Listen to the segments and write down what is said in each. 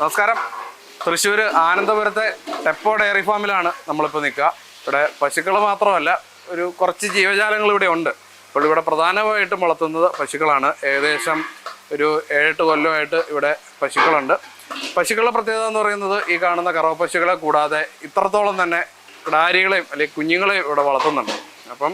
നമസ്കാരം. തൃശ്ശൂർ ആനന്ദപുരത്തെ ടെപ്പോ ഡയറി ഫാമിലാണ് നമ്മളിപ്പോൾ നിൽക്കുക. ഇവിടെ പശുക്കൾ മാത്രമല്ല ഒരു കുറച്ച് ജീവജാലങ്ങൾ ഇവിടെ ഉണ്ട്. അപ്പോൾ ഇവിടെ പ്രധാനമായിട്ടും വളർത്തുന്നത് പശുക്കളാണ്. ഏകദേശം ഒരു ഏഴെട്ട് കൊല്ലമായിട്ട് ഇവിടെ പശുക്കളുണ്ട്. പശുക്കളുടെ പ്രത്യേകത എന്ന് പറയുന്നത് ഈ കാണുന്ന കറവ പശുക്കളെ കൂടാതെ ഇത്രത്തോളം തന്നെ കിടാരികളെയും അല്ലെങ്കിൽ കുഞ്ഞുങ്ങളെയും ഇവിടെ വളർത്തുന്നുണ്ട്. അപ്പം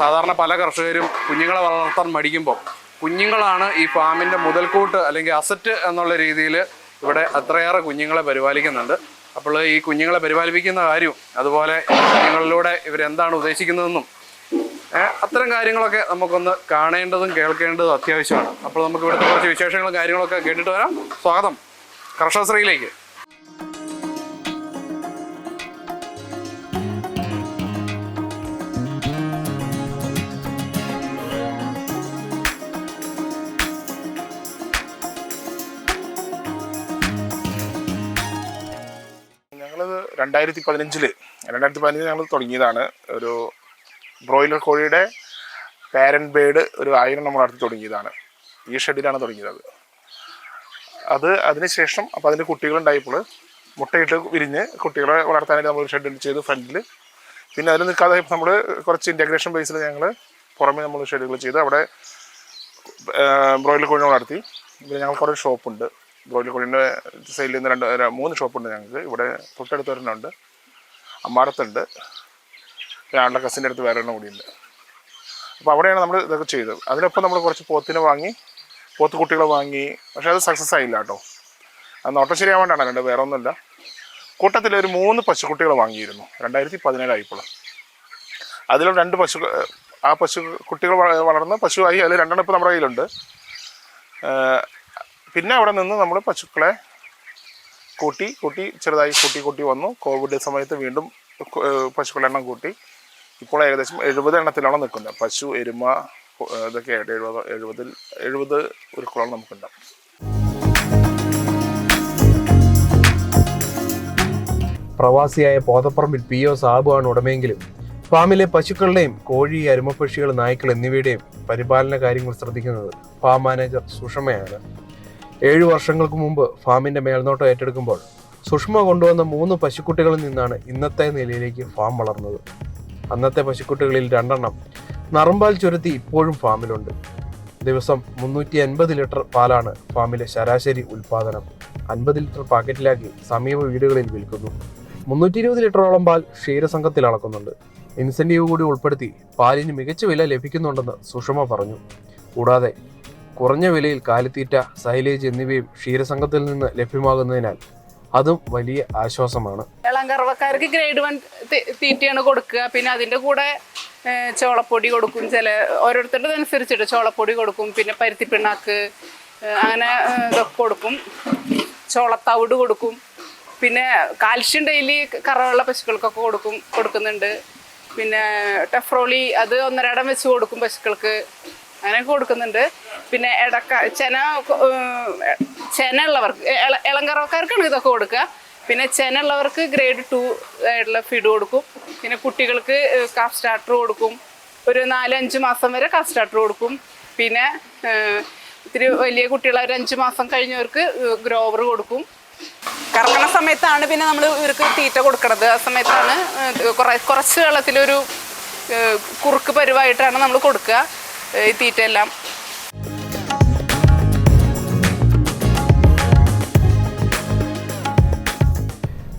സാധാരണ പല കർഷകരും കുഞ്ഞുങ്ങളെ വളർത്താൻ മടിക്കുമ്പോൾ കുഞ്ഞുങ്ങളാണ് ഈ ഫാമിന്റെ മുതൽക്കൂട്ട് അല്ലെങ്കിൽ അസറ്റ് എന്നുള്ള രീതിയിൽ ഇവിടെ അത്രയേറെ കുഞ്ഞുങ്ങളെ പരിപാലിക്കുന്നുണ്ട്. അപ്പോൾ ഈ കുഞ്ഞുങ്ങളെ പരിപാലിപ്പിക്കുന്ന കാര്യവും അതുപോലെ കുഞ്ഞുങ്ങളിലൂടെ ഇവരെന്താണ് ഉദ്ദേശിക്കുന്നതെന്നും അത്തരം കാര്യങ്ങളൊക്കെ നമുക്കൊന്ന് കാണേണ്ടതും കേൾക്കേണ്ടതും അത്യാവശ്യമാണ്. അപ്പോൾ നമുക്ക് ഇവിടുത്തെ കുറച്ച് വിശേഷങ്ങളും കാര്യങ്ങളൊക്കെ കേട്ടിട്ട് വരാം. സ്വാഗതം. കർഷകശ്രീയിലേക്ക്. രണ്ടായിരത്തി പതിനഞ്ചിൽ രണ്ടായിരത്തി പതിനഞ്ചിൽ ഞങ്ങൾ തുടങ്ങിയതാണ് ഒരു ബ്രോയിലർ കോഴിയുടെ പാരന്റ് ബേഡ് ഒരു ആയിരം നമ്മൾ നടത്തി തുടങ്ങിയതാണ്. ഈ ഷെഡിലാണ് തുടങ്ങിയത് അത്. അത് അതിനുശേഷം അപ്പോൾ അതിന്റെ കുട്ടികളുണ്ടായപ്പോൾ മുട്ടയിട്ട് വിരിഞ്ഞ് കുട്ടികളെ വളർത്താനായിട്ട് നമ്മൾ ഒരു ഷെഡ് ചെയ്ത് ഫ്രണ്ടിൽ പിന്നെ അതിൽ നിൽക്കാതെ നമ്മൾ കുറച്ച് ഇന്റഗ്രേഷൻ ബേസിൽ ഞങ്ങൾ പുറമേ നമ്മൾ ഷെഡുകൾ ചെയ്ത് അവിടെ ബ്രോയിലർ കോഴി വളർത്തി. പിന്നെ ഞങ്ങൾ കുറേ ഷോപ്പുണ്ട് ബ്രോയിലർ കോഴിന്റെ സൈഡിൽ നിന്ന് രണ്ട് മൂന്ന് ഷോപ്പുണ്ട് ഞങ്ങൾക്ക്. ഇവിടെ തൊട്ടടുത്ത് ഒരെണ്ണമുണ്ട് അമ്മാടത്തുണ്ട് ആളുടെ കസിന്റെ അടുത്ത് വേറെ എണ്ണം കൂടിയുണ്ട്. അപ്പോൾ അവിടെയാണ് നമ്മൾ ഇതൊക്കെ ചെയ്തത്. അതിനൊപ്പം നമ്മൾ കുറച്ച് പോത്തിനെ വാങ്ങി പോത്ത് കുട്ടികളെ വാങ്ങി. പക്ഷേ അത് സക്സസ് ആയില്ല കേട്ടോ. അത് നോട്ടം ശരിയാവേണ്ടാണ് രണ്ട് വേറെ ഒന്നുമില്ല കൂട്ടത്തിൽ ഒരു മൂന്ന് പശുക്കുട്ടികളെ വാങ്ങിയിരുന്നു. രണ്ടായിരത്തി പതിനേഴായപ്പോൾ അതിൽ രണ്ട് പശു ആ പശു കുട്ടികൾ വളർന്ന് ആയി അതിൽ രണ്ടെണ്ണം ഇപ്പോൾ നമ്മുടെ കയ്യിലുണ്ട്. പിന്നെ അവിടെ നിന്ന് നമ്മൾ പശുക്കളെ കൂട്ടി കൂട്ടി ചെറുതായി കൂട്ടി കൂട്ടി വന്നു. കോവിഡ് സമയത്ത് വീണ്ടും പശുക്കളുടെ എണ്ണം കൂട്ടി. ഇപ്പോൾ ഏകദേശം എഴുപത് എണ്ണത്തിലാണ് നിൽക്കുന്നത്. പശു എരുമ ഇതൊക്കെ എഴുപത് എഴുപതിൽ എഴുപത് ഉരുക്കളോളം നമുക്കുണ്ടാവും പ്രവാസിയായ പോതപ്പറമ്പിൽ പി ഒ സാബുവാണ് ഉടമയെങ്കിലും ഫാമിലെ പശുക്കളുടെയും കോഴി അരുമപ്പക്ഷികൾ നായ്ക്കൾ എന്നിവയുടെയും പരിപാലന കാര്യങ്ങൾ ശ്രദ്ധിക്കുന്നത് ഫാം മാനേജർ സുഷമയാണ്. ഏഴു വർഷങ്ങൾക്ക് മുമ്പ് ഫാമിന്റെ മേൽനോട്ടം ഏറ്റെടുക്കുമ്പോൾ സുഷമ കൊണ്ടുവന്ന മൂന്ന് പശുക്കുട്ടികളിൽ നിന്നാണ് ഇന്നത്തെ നിലയിലേക്ക് ഫാം വളർന്നത്. അന്നത്തെ പശുക്കുട്ടികളിൽ രണ്ടെണ്ണം നറുമ്പാൽ ചുരുത്തി ഇപ്പോഴും ഫാമിലുണ്ട്. ദിവസം മുന്നൂറ്റി അൻപത് ലിറ്റർ പാലാണ് ഫാമിലെ ശരാശരി ഉൽപാദനം. അൻപത് ലിറ്റർ പാക്കറ്റിലാക്കി സമീപ വീടുകളിൽ വിൽക്കുന്നു. മുന്നൂറ്റി ഇരുപത് ലിറ്ററോളം പാൽ ക്ഷീരസംഘത്തിൽ അളക്കുന്നുണ്ട്. ഇൻസെന്റീവ് കൂടി ഉൾപ്പെടുത്തി പാലിന് മികച്ച വില ലഭിക്കുന്നുണ്ടെന്ന് സുഷമ പറഞ്ഞു. കൂടാതെ കുറഞ്ഞ വിലയിൽ കാലിത്തീറ്റ സൈലേജ് എന്നിവയും ക്ഷീരസംഘത്തിൽ നിന്ന് ലഭ്യമാകുന്നതിനാൽ അതും വലിയ ആശ്വാസമാണ്. ഇളങ്കർവക്കാർക്ക് ഗ്രേഡ് വൺ തീറ്റയാണ് കൊടുക്കുക. പിന്നെ അതിന്റെ കൂടെ ചോളപ്പൊടി കൊടുക്കും. ചില ഓരോരുത്തരുടെ അനുസരിച്ചിട്ട് ചോളപ്പൊടി കൊടുക്കും. പിന്നെ പരുത്തി പിണ്ണാക്ക് അങ്ങനെ ഇതൊക്കെ കൊടുക്കും. ചോളത്തവിട് കൊടുക്കും. പിന്നെ കാൽഷ്യം ഡെയിലി കറവുള്ള പശുക്കൾക്കൊക്കെ കൊടുക്കും കൊടുക്കുന്നുണ്ട്. പിന്നെ ടെഫ്രോളി അത് ഒന്നരടം വെച്ച് കൊടുക്കും പശുക്കൾക്ക്. അങ്ങനെയൊക്കെ കൊടുക്കുന്നുണ്ട്. പിന്നെ ഇടക്ക ചെന ചെന ഉള്ളവർക്ക് ഇളങ്കറക്കാർക്കാണ് ഇതൊക്കെ കൊടുക്കുക. പിന്നെ ചെന ഉള്ളവർക്ക് ഗ്രേഡ് ടു ആയിട്ടുള്ള ഫീഡ് കൊടുക്കും. പിന്നെ കുട്ടികൾക്ക് കാഫ് സ്റ്റാർട്ടർ കൊടുക്കും. ഒരു നാലഞ്ച് മാസം വരെ കാഫ് സ്റ്റാർട്ടർ കൊടുക്കും. പിന്നെ ഇത്തിരി വലിയ കുട്ടികൾ ഒരു അഞ്ച് മാസം കഴിഞ്ഞവർക്ക് ഗ്രോവർ കൊടുക്കും. കറങ്ങണ സമയത്താണ് പിന്നെ നമ്മൾ ഇവർക്ക് തീറ്റ കൊടുക്കണത്. ആ സമയത്താണ് കുറച്ച് വെള്ളത്തിലൊരു കുറുക്ക് പരുവായിട്ടാണ് നമ്മൾ കൊടുക്കുക. ഈ തീറ്റയെല്ലാം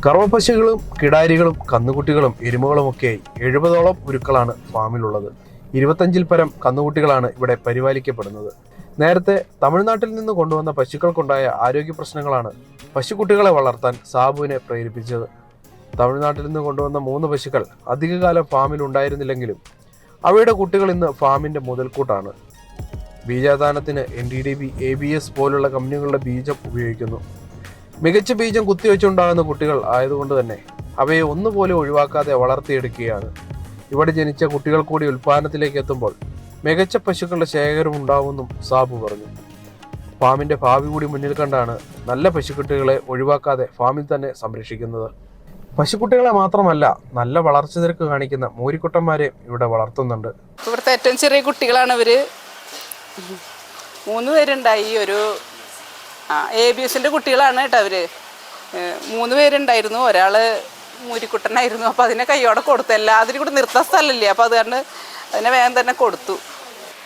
കറവപ്പശുകളും കിടാരികളും കന്നുകുട്ടികളും എരുമകളുമൊക്കെയായി എഴുപതോളം ഉരുക്കളാണ് ഫാമിലുള്ളത്. ഇരുപത്തഞ്ചിൽ പരം കന്നുകുട്ടികളാണ് ഇവിടെ പരിപാലിക്കപ്പെടുന്നത്. നേരത്തെ തമിഴ്നാട്ടിൽ നിന്ന് കൊണ്ടുവന്ന പശുക്കൾക്കുണ്ടായ ആരോഗ്യ പ്രശ്നങ്ങളാണ് പശുക്കുട്ടികളെ വളർത്താൻ സാബുവിനെ പ്രേരിപ്പിച്ചത്. തമിഴ്നാട്ടിൽ നിന്ന് കൊണ്ടുവന്ന മൂന്ന് പശുക്കൾ അധികകാലം ഫാമിൽ ഉണ്ടായിരുന്നില്ലെങ്കിലും അവയുടെ കുട്ടികൾ ഇന്ന് ഫാമിന്റെ മുതൽക്കൂട്ടാണ്. ബീജാദാനത്തിന് N D D B A B S പോലുള്ള കമ്പനികളുടെ ബീജം ഉപയോഗിക്കുന്നു. മികച്ച ബീജം കുത്തിവെച്ചുണ്ടാകുന്ന കുട്ടികൾ ആയതുകൊണ്ട് തന്നെ അവയെ ഒന്നുപോലെ ഒഴിവാക്കാതെ വളർത്തിയെടുക്കുകയാണ്. ഇവിടെ ജനിച്ച കുട്ടികൾ കൂടി ഉൽപ്പാദനത്തിലേക്ക് എത്തുമ്പോൾ മികച്ച പശുക്കളുടെ ശേഖരം ഉണ്ടാവുമെന്നും സാബു പറഞ്ഞു. ഫാമിന്റെ ഭാവി കൂടി മുന്നിൽ കണ്ടാണ് നല്ല പശുക്കുട്ടികളെ ഒഴിവാക്കാതെ ഫാമിൽ തന്നെ സംരക്ഷിക്കുന്നത്. പശുക്കുട്ടികളെ മാത്രമല്ല നല്ല വളർച്ച നിരക്ക് കാണിക്കുന്ന മൂരിക്കുട്ടന്മാരെ ഇവിടെ വളർത്തുന്നുണ്ട്. ഇവിടുത്തെ ഏറ്റവും ചെറിയ കുട്ടികളാണ് ഇവർ. മൂന്ന് പേരുണ്ടായി. ഒരു എ ബി എസിന്റെ കുട്ടികളാണ് കേട്ടോ അവർ മൂന്ന് പേരുണ്ടായിരുന്നു. ഒരാൾ മൂരിക്കുട്ടനായിരുന്നു. അപ്പോൾ അതിനെ കൈയോടെ കൊടുത്തു. എല്ലാത്തിനും കൂടി നിർത്താൻ സ്ഥലമില്ലേ? അപ്പോൾ അത് കാരണം അതിനെ വേഗം തന്നെ കൊടുത്തു.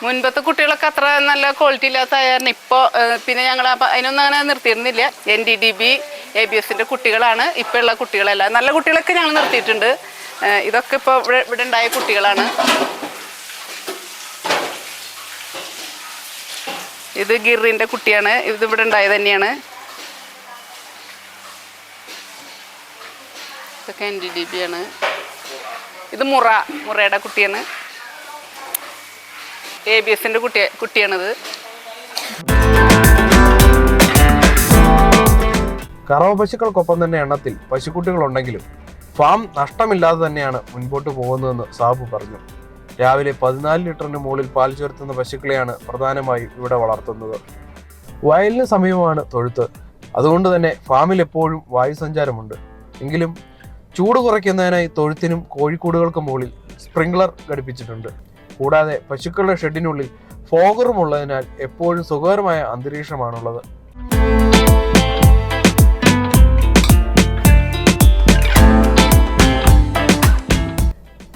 മുൻപത്തെ കുട്ടികളൊക്കെ അത്ര നല്ല ക്വാളിറ്റി ഇല്ലാത്തതായിരുന്നു. ഇപ്പോൾ പിന്നെ ഞങ്ങൾ അതിനൊന്നും അങ്ങനെ നിർത്തിയിരുന്നില്ല. N D D B A B എസിന്റെ കുട്ടികളാണ് ഇപ്പോൾ ഉള്ള കുട്ടികളല്ല. നല്ല കുട്ടികളൊക്കെ ഞങ്ങൾ നിർത്തിയിട്ടുണ്ട്. ഇതൊക്കെ ഇപ്പോൾ ഇവിടെ ഇവിടെ ഉണ്ടായ കുട്ടികളാണ്. ഇത് ഗിറിന്റെ കുട്ടിയാണ്. ഇത് ഇവിടെ ഉണ്ടായത് തന്നെയാണ്. ഇതൊക്കെ എൻ ഡി ഡി ബി ആണ്. ഇത് മുറ മുറയുടെ കുട്ടിയാണ്. എ ബി എസിന്റെ കുട്ടി കുട്ടിയാണത്. കറവ പശുക്കൾക്കൊപ്പം തന്നെ എണ്ണത്തിൽ പശുക്കുട്ടികളുണ്ടെങ്കിലും ഫാം നഷ്ടമില്ലാതെ തന്നെയാണ് മുൻപോട്ട് പോകുന്നതെന്ന് സാബു പറഞ്ഞു. രാവിലെ പതിനാല് ലിറ്ററിന് മുകളിൽ പാൽ ചേർത്തുന്ന പശുക്കളെയാണ് പ്രധാനമായും ഇവിടെ വളർത്തുന്നത്. വയലിന് സമീപമാണ് തൊഴുത്ത്. അതുകൊണ്ട് തന്നെ ഫാമിൽ എപ്പോഴും വായു സഞ്ചാരമുണ്ട് എങ്കിലും ചൂട് കുറയ്ക്കുന്നതിനായി തൊഴുത്തിനും കോഴിക്കൂടുകൾക്കും മുകളിൽ സ്പ്രിംഗ്ലർ ഘടിപ്പിച്ചിട്ടുണ്ട്. കൂടാതെ പശുക്കളുടെ ഷെഡിനുള്ളിൽ ഫോഗറും ഉള്ളതിനാൽ എപ്പോഴും സുഖകരമായ അന്തരീക്ഷമാണുള്ളത്.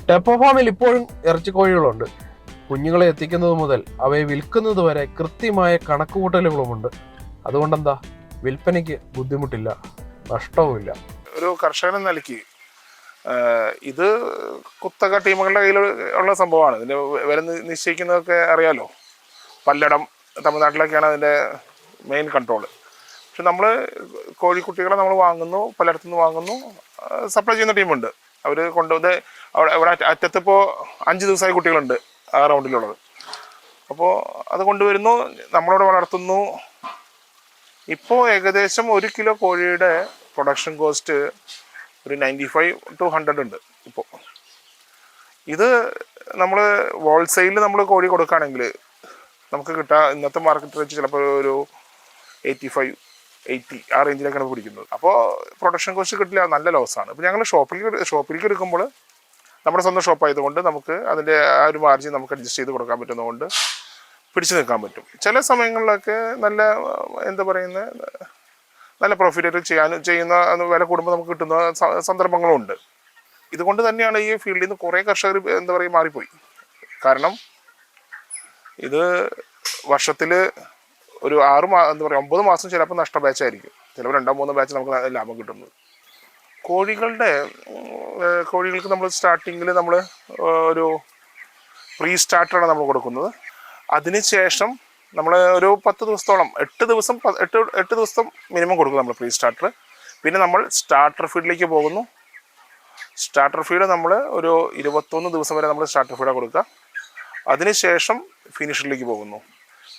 ടെപ്പോ ഫാമിൽ ഇപ്പോഴും ഇറച്ചിക്കോഴികളുണ്ട്. കുഞ്ഞുങ്ങളെ എത്തിക്കുന്നത് മുതൽ അവയെ വിൽക്കുന്നത് വരെ കൃത്യമായ കണക്കുകൂട്ടലുകളുമുണ്ട്. അതുകൊണ്ടെന്താ? വിൽപ്പനയ്ക്ക് ബുദ്ധിമുട്ടില്ല. നഷ്ടവുമില്ല. ഒരു കർഷകനെ നൽകി ഇത് കുത്തക ടീമുകളുടെ കയ്യിൽ ഉള്ള സംഭവമാണ്. ഇതിന്റെ വില നിശ്ചയിക്കുന്നതൊക്കെ അറിയാലോ. പല്ലടം തമിഴ്നാട്ടിലൊക്കെയാണ് അതിന്റെ മെയിൻ കൺട്രോൾ പക്ഷെ നമ്മൾ കോഴിക്കുട്ടികളെ നമ്മൾ വാങ്ങുന്നു പലയിടത്തു നിന്ന് വാങ്ങുന്നു സപ്ലൈ ചെയ്യുന്ന ടീമുണ്ട്. അവർ കൊണ്ടുവന്ന് അവിടെ ഇവിടെ അറ്റ- അറ്റത്തിപ്പോൾ അഞ്ച് ദിവസമായി കുട്ടികളുണ്ട് ആ റൗണ്ടിലുള്ളത്. അപ്പോൾ അത് കൊണ്ടുവരുന്നു നമ്മളോട് വളർത്തുന്നു. ഇപ്പോൾ ഏകദേശം ഒരു കിലോ കോഴിയുടെ പ്രൊഡക്ഷൻ കോസ്റ്റ് ഒരു നയന്റി ഫൈവ് ടു ഹൺഡ്രഡ് ഉണ്ട് ഇപ്പോൾ ഇത് നമ്മൾ ഹോൾസെയിൽ നമ്മൾ കോഴി കൊടുക്കുകയാണെങ്കിൽ നമുക്ക് കിട്ടുക ഇന്നത്തെ മാർക്കറ്റിൽ വെച്ച് ചിലപ്പോൾ ഒരു എയ്റ്റി ഫൈവ് എയ്റ്റി ആ റേഞ്ചിലേക്കാണ് പിടിക്കുന്നത്. അപ്പോൾ പ്രൊഡക്ഷൻ കോസ്റ്റ് കിട്ടില്ല നല്ല ലോസാണ് ഇപ്പോൾ ഞങ്ങൾ ഷോപ്പിലേക്ക് ഷോപ്പിലേക്ക് എടുക്കുമ്പോൾ നമ്മുടെ സ്വന്തം ഷോപ്പ് ആയതുകൊണ്ട് നമുക്ക് അതിന്റെ ആ ഒരു മാർജിൻ നമുക്ക് അഡ്ജസ്റ്റ് ചെയ്ത് കൊടുക്കാൻ പറ്റുന്നതുകൊണ്ട് പിടിച്ചു നിൽക്കാൻ പറ്റും. ചില സമയങ്ങളിലൊക്കെ നല്ല എന്താ പറയുന്നത് നല്ല പ്രോഫിറ്റ് ചെയ്യാൻ ചെയ്യുന്ന വില കൂടുമ്പോൾ നമുക്ക് കിട്ടുന്ന സന്ദർഭങ്ങളുണ്ട്. ഇതുകൊണ്ട് തന്നെയാണ് ഈ ഫീൽഡിൽ നിന്ന് കുറേ കർഷകർ എന്താ പറയുക മാറിപ്പോയി. കാരണം ഇത് വർഷത്തിൽ ഒരു ആറ് മാ എന്താ പറയുക ഒമ്പത് മാസം ചിലപ്പോൾ നഷ്ട ബാച്ചായിരിക്കും ചിലപ്പോൾ രണ്ടോ മൂന്നോ ബാച്ച് നമുക്ക് ലാഭം കിട്ടുന്നത് കോഴികളുടെ കോഴികൾക്ക് നമ്മൾ സ്റ്റാർട്ടിങ്ങിൽ നമ്മൾ ഒരു പ്രീ സ്റ്റാർട്ടറാണ് നമ്മൾ കൊടുക്കുന്നത്. അതിനുശേഷം നമ്മൾ ഒരു പത്ത് ദിവസത്തോളം എട്ട് ദിവസം എട്ട് എട്ട് ദിവസം മിനിമം കൊടുക്കും നമ്മൾ പ്രീ സ്റ്റാർട്ടർ പിന്നെ നമ്മൾ സ്റ്റാർട്ടർ ഫീഡിലേക്ക് പോകുന്നു. സ്റ്റാർട്ടർ ഫീഡ് നമ്മൾ ഒരു ഇരുപത്തൊന്ന് ദിവസം വരെ നമ്മൾ സ്റ്റാർട്ടർ ഫീഡാണ് കൊടുക്കുക. അതിനുശേഷം ഫിനിഷറിലേക്ക് പോകുന്നു.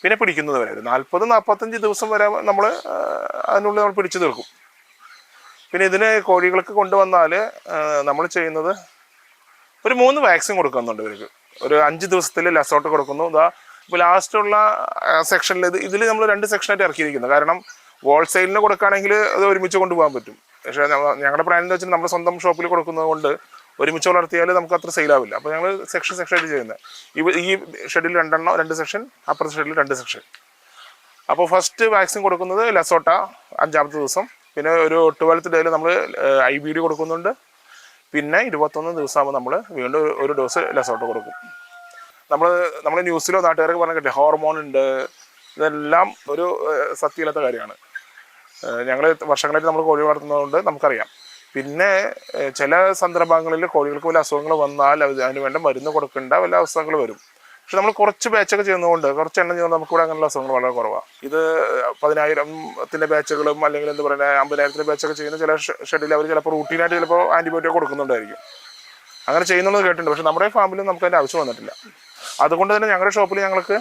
പിന്നെ പിടിക്കുന്നത് വരെ ഒരു നാൽപ്പത് നാൽപ്പത്തഞ്ച് ദിവസം വരെ നമ്മൾ അതിനുള്ളിൽ നമ്മൾ പിടിച്ചു തീർക്കും. പിന്നെ ഇതിന് കോഴികൾക്ക് കൊണ്ടുവന്നാൽ നമ്മൾ ചെയ്യുന്നത് ഒരു മൂന്ന് വാക്സിൻ കൊടുക്കുന്നുണ്ട് ഇവർക്ക്. ഒരു അഞ്ച് ദിവസത്തിൽ ലസോട്ട് കൊടുക്കുന്നു. ഇതാ ഇപ്പോൾ ലാസ്റ്റുള്ള സെക്ഷനിൽ ഇത് ഇതിൽ നമ്മൾ രണ്ട് സെക്ഷനായിട്ട് ഇറക്കിയിരിക്കുന്നത് കാരണം ഹോൾസെയിലിന് കൊടുക്കുകയാണെങ്കിൽ അത് ഒരുമിച്ച് കൊണ്ടുപോകാൻ പറ്റും. പക്ഷേ ഞങ്ങ- ഞങ്ങളുടെ പ്ലാൻ എന്ന് വെച്ചാൽ നമ്മുടെ സ്വന്തം ഷോപ്പിൽ കൊടുക്കുന്നത് കൊണ്ട് ഒരുമിച്ച് വളർത്തിയാൽ നമുക്ക് അത്ര സെയിലാവില്ല അപ്പോൾ ഞങ്ങൾ സെക്ഷൻ സെക്ഷനായിട്ട് ചെയ്യുന്നത് ഈ ഈ ഷെഡിൽ രണ്ടെണ്ണം രണ്ട് സെക്ഷൻ അപ്പുറത്തെ ഷെഡിൽ രണ്ട് സെക്ഷൻ അപ്പോൾ ഫസ്റ്റ് വാക്സിൻ കൊടുക്കുന്നത് ലസോട്ട അഞ്ചാമത്തെ ദിവസം. പിന്നെ ഒരു ട്വൽത്ത് ഡേയിൽ നമ്മൾ ഐ ബി ഡി കൊടുക്കുന്നുണ്ട്. പിന്നെ ഇരുപത്തൊന്ന് ദിവസമാകുമ്പോൾ നമ്മൾ വീണ്ടും ഒരു ഡോസ് ലസോട്ട കൊടുക്കും. നമ്മൾ നമ്മുടെ ന്യൂസിലോ നാട്ടുകാരൊക്കെ പറഞ്ഞ കേട്ടെ ഹോർമോൺ ഉണ്ട്. ഇതെല്ലാം ഒരു സത്യമില്ലാത്ത കാര്യമാണ്. ഞങ്ങൾ വർഷങ്ങളായിട്ട് നമ്മൾ കോഴി വളർത്തുന്നതുകൊണ്ട് നമുക്കറിയാം. പിന്നെ ചില സന്ദർഭങ്ങളിൽ കോഴികൾക്ക് വല്ല അസുഖങ്ങൾ വന്നാൽ അത് അതിന് വേണ്ട മരുന്ന് കൊടുക്കേണ്ട വല്ല അവസ്ഥകൾ വരും. പക്ഷെ നമ്മൾ കുറച്ച് ബാച്ചൊക്കെ ചെയ്യുന്നതുകൊണ്ട് കുറച്ച് എണ്ണം ചെയ്യുന്നത് നമുക്കിവിടെ അങ്ങനെയുള്ള അസുഖങ്ങൾ വളരെ കുറവാണ് ഇത് പതിനായിരത്തിന്റെ ബാച്ചുകളും അല്ലെങ്കിൽ എന്താ പറയുക അമ്പതിനായിരത്തിന്റെ ബാച്ചൊക്കെ ചെയ്യുന്ന ചില ഷെഡിൽ അവർ ചിലപ്പോൾ റൂട്ടീനായിട്ട് ചിലപ്പോൾ ആന്റിബയോട്ടിക് കൊടുക്കുന്നുണ്ടായിരിക്കും. അങ്ങനെ ചെയ്യുന്നുള്ളത് കേട്ടിട്ടുണ്ട്. പക്ഷെ നമ്മുടെ ഫാമിലും നമുക്ക് അതിന്റെ ആവശ്യം വന്നിട്ടില്ല. അതുകൊണ്ട് തന്നെ ഞങ്ങളുടെ ഷോപ്പിൽ ഞങ്ങൾക്ക്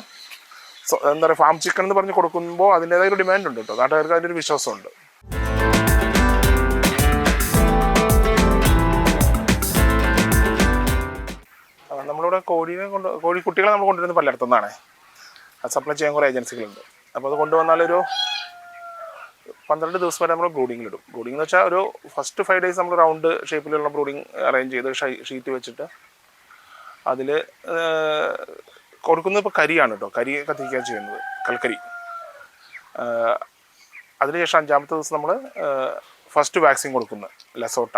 എന്താ പറയുക ഫാം ചിക്കൻ എന്ന് പറഞ്ഞ് കൊടുക്കുമ്പോൾ അതിന്റെതായ ഒരു ഡിമാൻഡ് ഉണ്ട് കേട്ടോ നാട്ടുകാർക്ക് അതിന്റെ ഒരു വിശ്വാസമുണ്ട് നമ്മളിവിടെ കോഴീനെ കൊണ്ട് കോഴിക്കുട്ടികളെ നമ്മൾ കൊണ്ടുവരുന്നത് പലയിടത്തു നിന്നാണ്. അത് സപ്ലൈ ചെയ്യാൻ കുറേ ഏജൻസികളുണ്ട് അപ്പോൾ അത് കൊണ്ടുവന്നാലൊരു പന്ത്രണ്ട് ദിവസം വരെ നമ്മൾ ബ്രൂഡിങ്ങിലിടും ബ്രൂഡിംഗ് എന്ന് വെച്ചാൽ ഒരു ഫസ്റ്റ് ഫൈവ് ഡേയ്സ് നമ്മൾ റൗണ്ട് ഷേപ്പിലുള്ള ബ്രൂഡിങ് അറേഞ്ച് ചെയ്ത് ഷീറ്റ് വെച്ചിട്ട് അതിൽ കൊടുക്കുന്നത് ഇപ്പോൾ കരിയാണ് കേട്ടോ കരി കത്തിക്കുക ചെയ്യുന്നത്. കൽക്കരി. അതിനുശേഷം അഞ്ചാമത്തെ ദിവസം നമ്മൾ ഫസ്റ്റ് വാക്സിൻ കൊടുക്കുന്നത് ലസോട്ട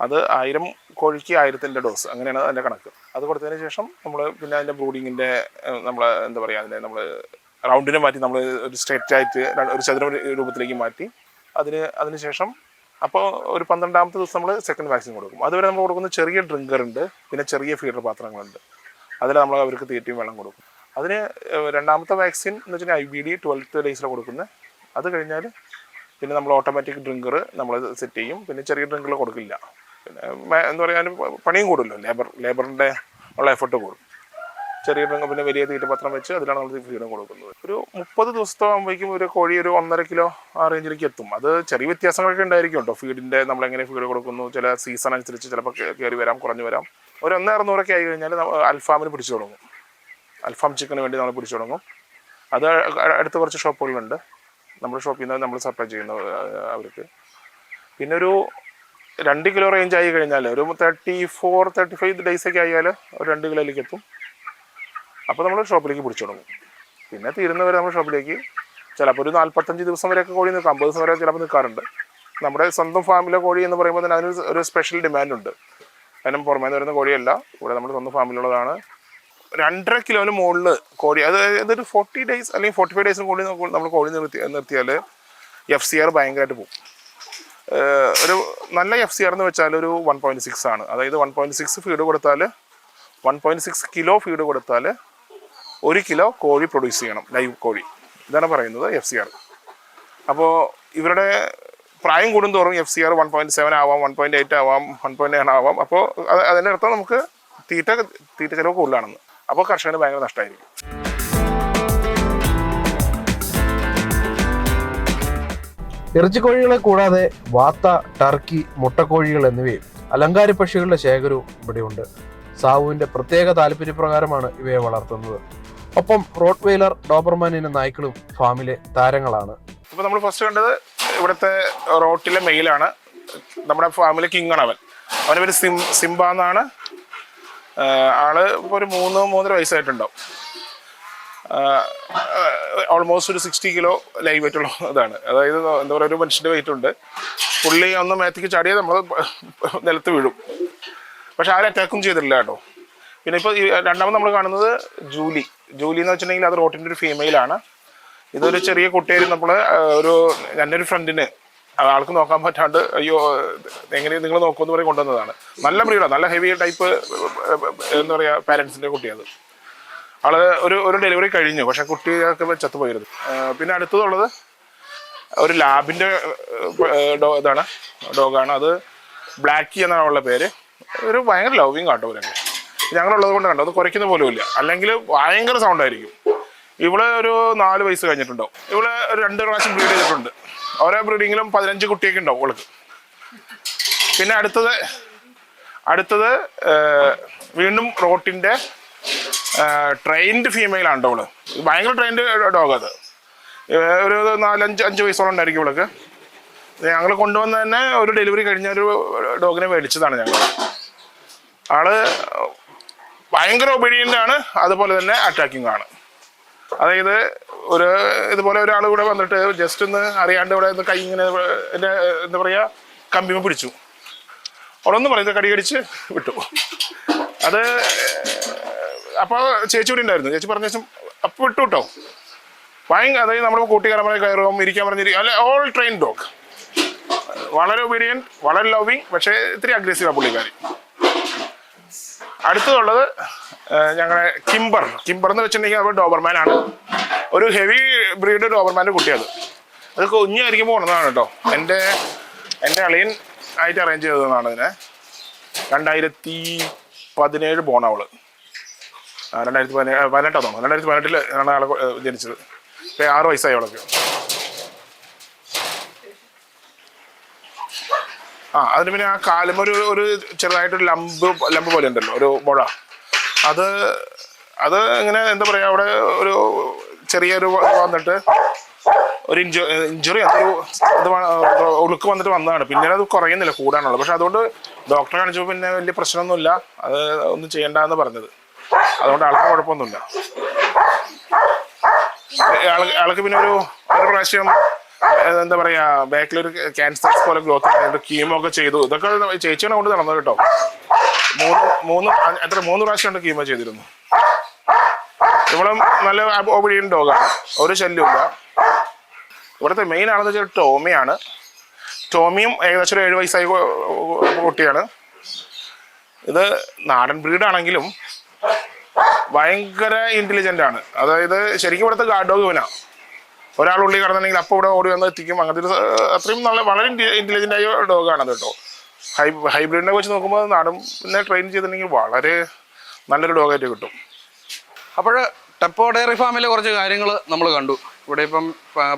അത് ആയിരം കോഴിക്ക് ആയിരത്തിന്റെ ഡോസ് അങ്ങനെയാണ് അതിന്റെ കണക്ക്. അത് കൊടുത്തതിന് ശേഷം നമ്മൾ പിന്നെ അതിന്റെ ബ്രൂഡിങ്ങിന്റെ നമ്മൾ എന്താ പറയുക അതിന്റെ നമ്മൾ റൗണ്ടിനെ മാറ്റി നമ്മൾ ഒരു സ്ട്രെയിറ്റ് ആയിട്ട് ഒരു ചതുര രൂപത്തിലേക്ക് മാറ്റി അതിന് അതിന് ശേഷം അപ്പോൾ ഒരു പന്ത്രണ്ടാമത്തെ ദിവസം നമ്മൾ സെക്കൻഡ് വാക്സിൻ കൊടുക്കും. അതുവരെ നമ്മൾ കൊടുക്കുന്ന ചെറിയ ഡ്രിങ്കർ ഉണ്ട് പിന്നെ ചെറിയ ഫീഡർ പാത്രങ്ങളുണ്ട്. അതിൽ നമ്മൾ അവർക്ക് തീറ്റയും വെള്ളം കൊടുക്കും. അതിന് രണ്ടാമത്തെ വാക്സിൻ എന്ന് വെച്ചാൽ ഐ ബി ഡി ട്വൽത്ത് ഡേയ്സിൽ കൊടുക്കുന്നത് അത് കഴിഞ്ഞാൽ പിന്നെ നമ്മൾ ഓട്ടോമാറ്റിക് ഡ്രിങ്കർ നമ്മൾ സെറ്റ് ചെയ്യും. പിന്നെ ചെറിയ ഡ്രിങ്കർ കൊടുക്കില്ല. പിന്നെ എന്ന് പറയുക പണിയും കൂടുമല്ലോ ലേബർ ലേബറിന്റെ ഉള്ള എഫർട്ട് കൂടും. ചെറിയ പിന്നെ വലിയ തീറ്റപത്രം വെച്ച് അതിലാണ് നമ്മൾ ഫീഡും കൊടുക്കുന്നത്. ഒരു മുപ്പത് ദിവസത്തെ ആകുമ്പോഴേക്കും ഒരു കോഴി ഒരു ഒന്നര കിലോ ആ റേഞ്ചിലേക്ക് എത്തും. അത് ചെറിയ വ്യത്യാസങ്ങളൊക്കെ ഉണ്ടായിരിക്കും കേട്ടോ ഫീഡിന്റെ നമ്മൾ എങ്ങനെ ഫീഡ് കൊടുക്കുന്നു ചില സീസൺ അനുസരിച്ച് ചിലപ്പോൾ കയറി വരാം കുറഞ്ഞു വരാം. ഒരു ഒന്ന് അറുന്നൂറൊക്കെ ആയി കഴിഞ്ഞാൽ അൽഫാമിന് പിടിച്ചു തുടങ്ങും. അൽഫാം ചിക്കന് വേണ്ടി നമ്മൾ പിടിച്ചു തുടങ്ങും. അത് അടുത്ത കുറച്ച് ഷോപ്പുകളുണ്ട്. നമ്മുടെ ഷോപ്പിൽ നിന്ന് നമ്മൾ സപ്ലൈ ചെയ്യുന്നു അവർക്ക്. പിന്നെ ഒരു രണ്ട് കിലോ റേഞ്ച് ആയി കഴിഞ്ഞാൽ ഒരു തേർട്ടി ഫോർ തേർട്ടി ഫൈവ് ഡേയ്സൊക്കെ ആയാൽ ഒരു രണ്ട് കിലോയിലേക്ക് എത്തും. അപ്പോൾ നമ്മൾ ഷോപ്പിലേക്ക് പിടിച്ചു തുടങ്ങും. പിന്നെ തീരുന്നവരെ നമ്മൾ ഷോപ്പിലേക്ക് ചിലപ്പോൾ ഒരു നാൽപ്പത്തഞ്ച് ദിവസം വരെയൊക്കെ കോഴി നിൽക്കും അമ്പത് ദിവസം വരെ ചിലപ്പോൾ നിൽക്കാറുണ്ട്. നമ്മുടെ സ്വന്തം ഫാമിലെ കോഴി എന്ന് പറയുമ്പോൾ തന്നെ അതിന് ഒരു സ്പെഷ്യൽ ഡിമാൻഡ് ഉണ്ട്. അതിനും പുറമേ നിന്ന് വരുന്ന കോഴിയല്ല ഇവിടെ നമ്മുടെ സ്വന്തം ഫാമിലുള്ളതാണ് രണ്ടര കിലോന് മുകളിൽ കോഴി അത് ഇതൊരു ഫോർട്ടി ഡേയ്സ് അല്ലെങ്കിൽ ഫോർട്ടി ഫൈവ് ഡേയ്സിന് കോഴി നമ്മൾ കോഴി നിർത്തി നിർത്തിയാൽ എഫ് സി ആർ ഭയങ്കരമായിട്ട് പോകും. ഒരു നല്ല എഫ് സി ആർ എന്ന് വെച്ചാൽ ഒരു വൺ പോയിന്റ് സിക്സ് ആണ്. അതായത് വൺ പോയിന്റ് സിക്സ് ഫീഡ് കൊടുത്താൽ one point six kilo feed കൊടുത്താൽ ഒരു കിലോ കോഴി പ്രൊഡ്യൂസ് ചെയ്യണം ലൈവ് കോഴി. ഇതാണ് പറയുന്നത് എഫ് സി ആർ അപ്പോൾ ഇവരുടെ പ്രായം കൂടുന്തോറും F C R one point seven ആവാം വൺ പോയിന്റ് എയ്റ്റ് ആവാം വൺ പോയിന്റ് നയൻ ആവാം. അപ്പോൾ അത് അതിന്റെ അർത്ഥം നമുക്ക് തീറ്റ തീറ്റ ചിലവ് കൂടുതലാണെന്ന്. അപ്പോൾ കർഷകന് ഭയങ്കര നഷ്ടമായിരിക്കും ഇറച്ചിക്കോഴികളെ കൂടാതെ വാത്ത ടർക്കി മുട്ടക്കോഴികൾ എന്നിവയും അലങ്കാര പക്ഷികളുടെ ശേഖരവും ഇവിടെയുണ്ട്. സാവുവിന്റെ പ്രത്യേക താല്പര്യപ്രകാരമാണ് ഇവയെ വളർത്തുന്നത്. ഒപ്പം റോഡ് വെയിലർ ഡോബർമാനിന്റെ നായ്ക്കളും ഫാമിലെ താരങ്ങളാണ്. ഇപ്പൊ നമ്മൾ ഫസ്റ്റ് കണ്ടത് ഇവിടുത്തെ റോട്ടിലെ മെയിലാണ്. നമ്മുടെ ഫാമിലെ കിങ് ആണ് അവൻ. അവന്റെ പേര് സിം സിംബ എന്നാണ്. ആൾ ഇപ്പോൾ ഒരു മൂന്ന് മൂന്നര വയസ്സായിട്ടുണ്ടാവും. ഓൾമോസ്റ്റ് ഒരു സിക്സ്റ്റി കിലോ ലൈവ് വെയിറ്റുള്ള ഇതാണ്. അതായത് എന്താ പറയുക ഒരു മനുഷ്യന്റെ വെയിറ്റ് ഉണ്ട്. പുള്ളി ഒന്ന് മേത്തേക്ക് ചാടിയാൽ നമ്മൾ നിലത്ത് വീഴും. പക്ഷെ ആരും അറ്റാക്കും ചെയ്തിട്ടില്ല കേട്ടോ. പിന്നെ ഇപ്പോൾ രണ്ടാമത് നമ്മൾ കാണുന്നത് ജൂലി. ജൂലി എന്ന് വെച്ചിട്ടുണ്ടെങ്കിൽ അത് റോട്ടിന്റെ ഒരു ഫീമെയിലാണ് ഇതൊരു ചെറിയ കുട്ടിയായിരുന്നു നമ്മൾ ഒരു എന്റെ ഒരു ഫ്രണ്ടിന് ആൾക്ക് നോക്കാൻ പറ്റാണ്ട് അയ്യോ എങ്ങനെ നിങ്ങൾ നോക്കുമെന്ന് പറയും കൊണ്ടുവന്നതാണ്. നല്ല ബ്രീഡാണ് നല്ല ഹെവി ടൈപ്പ് എന്താ പറയുക പാരൻസിന്റെ കുട്ടിയത്. ആൾ ഒരു ഒരു ഡെലിവറി കഴിഞ്ഞു പക്ഷെ കുട്ടികൾക്ക് ചത്തു പോയിരുന്നു. പിന്നെ അടുത്തതുള്ളത് ഒരു ലാബിന്റെ ഡോ ഇതാണ് ഡോഗാണ്. അത് ബ്ലാക്കി എന്നാണ് അവളുടെ പേര്. ഒരു ഭയങ്കര ലവിങ് കാട്ടോ ഇവരൊക്കെ. ഞങ്ങളുള്ളത് കൊണ്ട് കണ്ടോ? അത് കുറയ്ക്കുന്ന പോലും ഇല്ല അല്ലെങ്കിൽ ഭയങ്കര സൗണ്ട് ആയിരിക്കും. ഇവിടെ ഒരു നാല് വയസ്സ് കഴിഞ്ഞിട്ടുണ്ടാവും. ഇവിടെ ഒരു രണ്ട് പ്രാവശ്യം ബ്രീഡ് ചെയ്തിട്ടുണ്ട്. ഓരോ ബ്രീഡിങ്ങിലും പതിനഞ്ച് കുട്ടിയൊക്കെ ഉണ്ടാവും അവൾക്ക് പിന്നെ അടുത്തത് അടുത്തത് വീണ്ടും റോട്ടിന്റെ ട്രെയിൻഡ് ഫീമെയിൽ ആണ് അവൾ ഭയങ്കര ട്രെയിൻഡ് ഡോഗ് അത്. ഒരു നാലഞ്ച് അഞ്ച് വയസ്സോളം ഉണ്ടായിരിക്കും ഇവൾക്ക്. ഞങ്ങൾ കൊണ്ടുവന്ന തന്നെ ഒരു ഡെലിവറി കഴിഞ്ഞ ഒരു ഡോഗിനെ മേടിച്ചതാണ് ഞങ്ങൾ ആൾ ഭയങ്കര ഒബീഡിയന്റ് ആണ്. അതുപോലെ തന്നെ അറ്റാക്കിംഗ് ആണ്. അതായത് ഒരു ഇതുപോലെ ഒരാൾ കൂടെ വന്നിട്ട് ജസ്റ്റ് ഒന്ന് അറിയാണ്ട് ഇവിടെ കൈ ഇങ്ങനെ എന്റെ എന്താ പറയുക കമ്പിമ പിടിച്ചു. അവളൊന്നും പറയുന്നത് കടികടിച്ച് വിട്ടു. അത് അപ്പോൾ ചേച്ചി കൂടി ഉണ്ടായിരുന്നു. ചേച്ചി പറഞ്ഞ ശേഷം അപ്പോൾ വിട്ടു കേട്ടോ ഭയങ്കര അതായത് നമ്മൾ കൂട്ടുകാരൻ പറഞ്ഞ കയറും ഇരിക്കാൻ പറഞ്ഞിരിക്കും അല്ല ഓൾ ട്രെയിൻ ഡോഗ് വളരെ ഒബീഡിയന്റ് വളരെ ലവിങ് പക്ഷേ ഇത്തിരി അഗ്രസീവാണ് പുള്ളിക്കാരി. അടുത്തതുള്ളത് ഞങ്ങളെ കിംബർ. കിംബർ എന്ന് വെച്ചിട്ടുണ്ടെങ്കിൽ അവർ ഡോബർമാൻ ആണ്. ഒരു ഹെവി ബ്രീഡ് ഡോബർമാന്റെ കുട്ടിയത് അത് കുഞ്ഞായിരിക്കുമ്പോൾ ഉണർന്നതാണ് കേട്ടോ. എന്റെ എന്റെ അളിയൻ ആയിട്ട് അറേഞ്ച് ചെയ്തതാണ് ഇതിനെ രണ്ടായിരത്തി പതിനേഴ് അവൾ. രണ്ടായിരത്തി പതിനേഴ് പതിനെട്ടാണ് തോന്നുന്നു. രണ്ടായിരത്തി പതിനെട്ടിൽ ആണ് ആളെ ജനിച്ചത്. ആറ് വയസ്സായി അവളൊക്കെ ആ അതിന് പിന്നെ ആ കാലും ഒരു ഒരു ചെറുതായിട്ടൊരു ലംബ് ലംബ് പോലെ ഉണ്ടല്ലോ ഒരു മുഴ. അത് അത് ഇങ്ങനെ എന്താ പറയുക അവിടെ ഒരു ചെറിയൊരു വന്നിട്ട് ഒരു ഇഞ്ചു ഇഞ്ചുറി അതൊരു അത് ഒളുക്ക് വന്നിട്ട് വന്നതാണ്. പിന്നീട് അത് കുറയുന്നില്ല കൂടാനുള്ളത്. പക്ഷെ അതുകൊണ്ട് ഡോക്ടറെ കാണിച്ചപ്പോൾ പിന്നെ വലിയ പ്രശ്നമൊന്നുമില്ല. അത് ഒന്നും ചെയ്യണ്ടെന്ന് പറഞ്ഞത്. അതുകൊണ്ട് ആൾക്ക് കുഴപ്പമൊന്നുമില്ല. ആൾക്ക് പിന്നെ ഒരു ഒരു പ്രാവശ്യം എന്താ പറയാ ബാക്കിലൊരു ക്യാൻസർ പോലെ ഗ്രോത്ത് കീമോ ഒക്കെ ചെയ്തു. ഇതൊക്കെ ചേച്ചിയാണ് കൊണ്ട് നടന്നത് കേട്ടോ. മൂന്ന് മൂന്ന് എത്ര മൂന്ന് പ്രാവശ്യം ഉണ്ട് കീമോ ചെയ്തിരുന്നു. ഇവളും നല്ല ഒബിഡിയൻ ഡോഗാണ് ഒരു ശല്യമില്ല ഇവിടുത്തെ മെയിൻ ആണെന്ന് വെച്ചാൽ ടോമിയാണ്. ടോമിയും ഏകദേശം ഒരു ഏഴ് വയസ്സായി കുട്ടിയാണ്. ഇത് നാടൻ ബ്രീഡാണെങ്കിലും ഭയങ്കര ഇന്റലിജന്റ് ആണ്. അതായത് ശരിക്കും ഇവിടുത്തെ ഗാർഡ് ഡോഗ് ഇവനാ. ഒരാൾ ഉള്ളി കടന്നുണ്ടെങ്കിൽ അപ്പോൾ ഇവിടെ ഓടി വന്ന് എത്തിക്കും. അങ്ങനത്തെ ഒരു അത്രയും നല്ല വളരെ ഇന്റലിജന്റ് ആയ ഡോഗാണ് കേട്ടോ. ഹൈ ഹൈബ്രിഡിനെ വെച്ച് നോക്കുമ്പോൾ നാടും പിന്നെ ട്രെയിൻ ചെയ്തിട്ടുണ്ടെങ്കിൽ വളരെ നല്ലൊരു ഡോഗായിട്ട് കിട്ടും. അപ്പോൾ ടെപ്പോ ഡയറി ഫാമിലെ കുറച്ച് കാര്യങ്ങൾ നമ്മൾ കണ്ടു. ഇവിടെ ഇപ്പം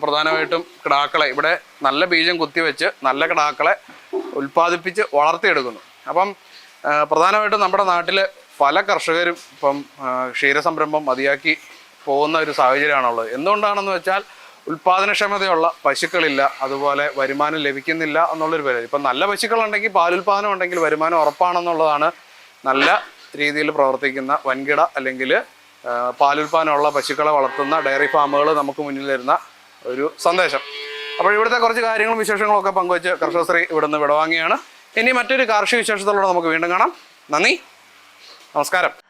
പ്രധാനമായിട്ടും കിടാക്കളെ ഇവിടെ നല്ല ബീജം കുത്തിവെച്ച് നല്ല കിടാക്കളെ ഉൽപ്പാദിപ്പിച്ച് വളർത്തിയെടുക്കുന്നു. അപ്പം പ്രധാനമായിട്ടും നമ്മുടെ നാട്ടിൽ പല കർഷകരും ഇപ്പം ക്ഷീരസംരംഭം മതിയാക്കി പോകുന്ന ഒരു സാഹചര്യമാണുള്ളത്. എന്തുകൊണ്ടാണെന്ന് വെച്ചാൽ ഉൽപാദനക്ഷമതയുള്ള പശുക്കളില്ല. അതുപോലെ വരുമാനം ലഭിക്കുന്നില്ല എന്നുള്ളൊരു പേര്. ഇപ്പം നല്ല പശുക്കളുണ്ടെങ്കിൽ പാലുൽപാദനം ഉണ്ടെങ്കിൽ വരുമാനം ഉറപ്പാണെന്നുള്ളതാണ് നല്ല രീതിയിൽ പ്രവർത്തിക്കുന്ന വൻകിട അല്ലെങ്കിൽ പാലുൽപാദനമുള്ള പശുക്കളെ വളർത്തുന്ന ഡയറി ഫാമുകൾ നമുക്ക് മുന്നിൽ വരുന്ന ഒരു സന്ദേശം. അപ്പോൾ ഇവിടുത്തെ കുറച്ച് കാര്യങ്ങളും വിശേഷങ്ങളും ഒക്കെ പങ്കുവച്ച് കർഷകശ്രീ ഇവിടുന്ന് വിടവാങ്ങിയാണ്. ഇനി മറ്റൊരു കാർഷിക വിശേഷത്തോടെ നമുക്ക് വീണ്ടും കാണാം. നന്ദി. നമസ്കാരം.